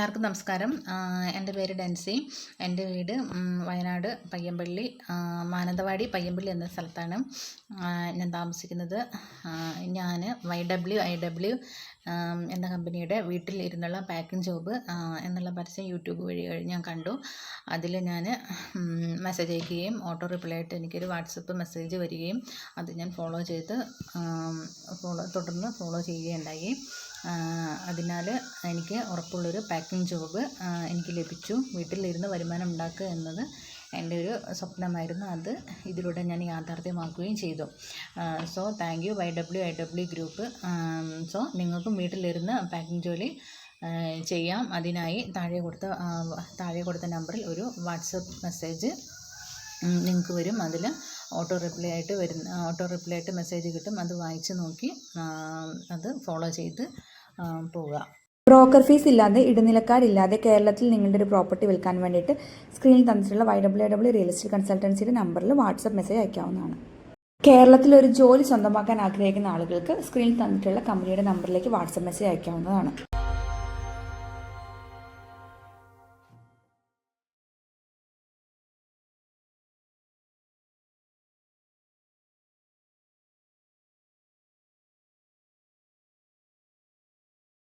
എല്ലാവർക്കും നമസ്കാരം. എന്റെ പേര് ഡെൻസി. എന്റെ വീട് വയനാട് പയ്യമ്പള്ളി. മാനന്തവാടി പയ്യമ്പള്ളി എന്ന സ്ഥലത്താണ് ഞാൻ താമസിക്കുന്നത്. ഞാൻ വൈ ഡബ്ല്യു ഐ ഡബ്ല്യു എന്ന കമ്പനിയുടെ വീട്ടിൽ ഇരുന്നുള്ള പാക്കിംഗ് ജോബ് എന്നുള്ള പരസ്യം യൂട്യൂബ് വഴി ഞാൻ കണ്ടു. അതിൽ ഞാൻ മെസ്സേജ് അയക്കുകയും ഓട്ടോ റിപ്ലൈ ആയിട്ട് എനിക്കൊരു വാട്സപ്പ് മെസ്സേജ് വരികയും അത് ഞാൻ ഫോളോ ചെയ്ത് ഫോളോ തുടർന്ന് ഫോളോ ചെയ്യുകയുണ്ടായി. അതിനാൽ എനിക്ക് ഉറപ്പുള്ളൊരു പാക്കിംഗ് ജോബ് എനിക്ക് ലഭിച്ചു. വീട്ടിലിരുന്ന് വരുമാനം ഉണ്ടാക്കുക എന്നത് എന്റെ ഒരു സ്വപ്നമായിരുന്നു. അത് ഇതിലൂടെ ഞാൻ യാഥാർത്ഥ്യമാക്കുകയും ചെയ്തു. So thank you Y W I W group so നിങ്ങൾക്കും വീട്ടിലിരുന്ന് പാക്കിംഗ് ജോലി ചെയ്യാം. അതിനായി താഴെ കൊടുത്ത താഴെ കൊടുത്ത നമ്പറിൽ ഒരു വാട്സപ്പ് മെസ്സേജ് നിങ്ങൾക്ക് വരും. അതിൽ ഓട്ടോ റിപ്ലൈ ആയിട്ട് വരുന്ന ഓട്ടോ റിപ്ലൈ ആയിട്ട് മെസ്സേജ് കിട്ടും. അത് വായിച്ച് നോക്കി അത് ഫോളോ ചെയ്ത് പോവുക. ബ്രോക്കർ ഫീസ് ഇല്ലാതെ ഇടനിലക്കാരില്ലാതെ കേരളത്തിൽ നിങ്ങളുടെ ഒരു പ്രോപ്പർട്ടി വിൽക്കാൻ വേണ്ടിയിട്ട് സ്ക്രീനിൽ തന്നിട്ടുള്ള Y W W real estate കൺസൾട്ടൻസിയുടെ നമ്പറിൽ വാട്സപ്പ് മെസ്സേജ് അയക്കാവുന്നതാണ്. കേരളത്തിൽ ഒരു ജോലി സ്വന്തമാക്കാൻ ആഗ്രഹിക്കുന്ന ആളുകൾക്ക് സ്ക്രീനിൽ തന്നിട്ടുള്ള കമ്പനിയുടെ നമ്പറിലേക്ക് വാട്സപ്പ് മെസ്സേജ് അയക്കാവുന്നതാണ്.